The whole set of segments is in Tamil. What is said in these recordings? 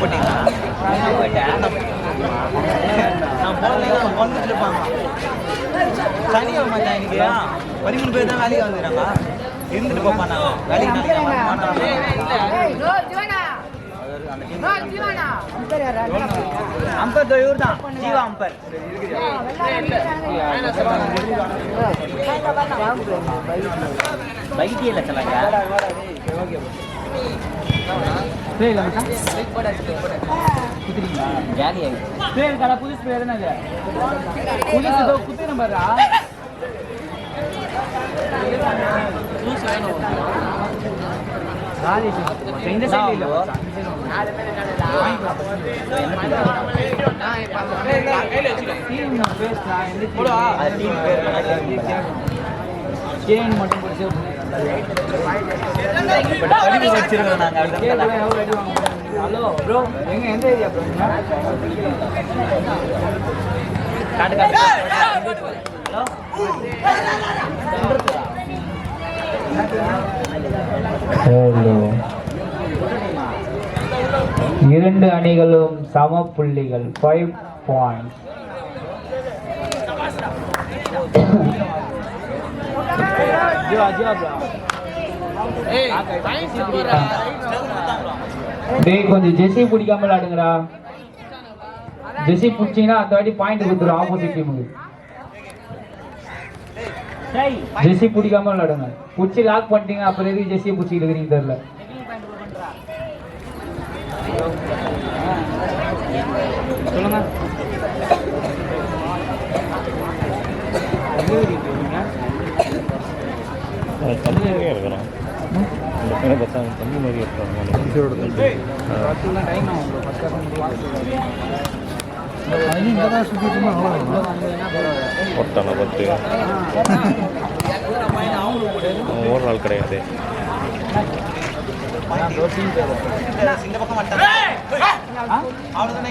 போட்டீங்களா நான் போயிட்டேன் இருப்பாங்க பதிமூணு பேர் தான் வேலைக்கு வந்துக்கிறாங்க இருந்துட்டு போப்பான் வேலைக்கு நாளைக்கு நான் வர மாட்டேன். தோ இவர் தான் ஜீவா அம்பர் பைக்கே இல்லை சொல்லாங்க ஜாலி ஆகிடுச்சு புதுசு பேர் என்ன புதுசு குத்தி நம்பரா இந்த சைடு இல்ல. அது டீம் பேர் கேன் மட்டும் பிடிச்சி ஹலோ. ப்ரோ எங்க எந்த ஏரியா ப்ரோ காட்டு காட்டு ஹலோ இரண்டு அணிகளும் சம புள்ளிகள் ஃபைவ் பாயிண்ட் டேய் கொஞ்சம் ஜெர்சி பிடிக்காம விளையாடுங்கடா ஜெர்சி பிடிச்சீங்கன்னா அந்த வாட்டி பாயிண்ட் கொடுத்துரும் ஆப்போசிட் டீமுக்கு பிடிக்காம விளையாடுங்க பிடிச்சி லாக் பண்ணிட்டீங்க அப்புறம் எதுக்கு ஜெர்சி பிடிச்சிட்டு இருக்கிறீங்க தெரியல. சொல்லுங்க. மாதிரியே இருக்கிறான் இந்த பையனை பார்த்தா தண்ணி மாதிரியே ப்ரோ ஒட்டான பத்து. ஓடுற ஆள் கிடையாது. இந்த பக்கம் மாட்டாங்க அவனு தானே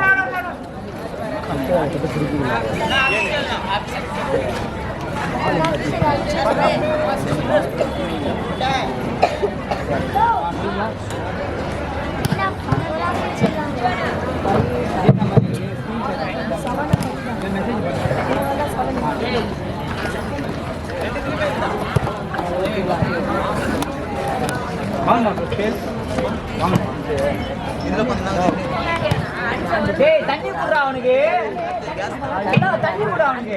ஏய் அது ஏகே இந்த பக்கம் வச்சிருக்கீங்க வாங்க ப்ரோ ஸ்பேஸ் வாங்க இதில் கொஞ்சம் தான் டேய் தண்ணி குடுறா அவனுக்கு. தண்ணி குடுறா அவனுக்கு.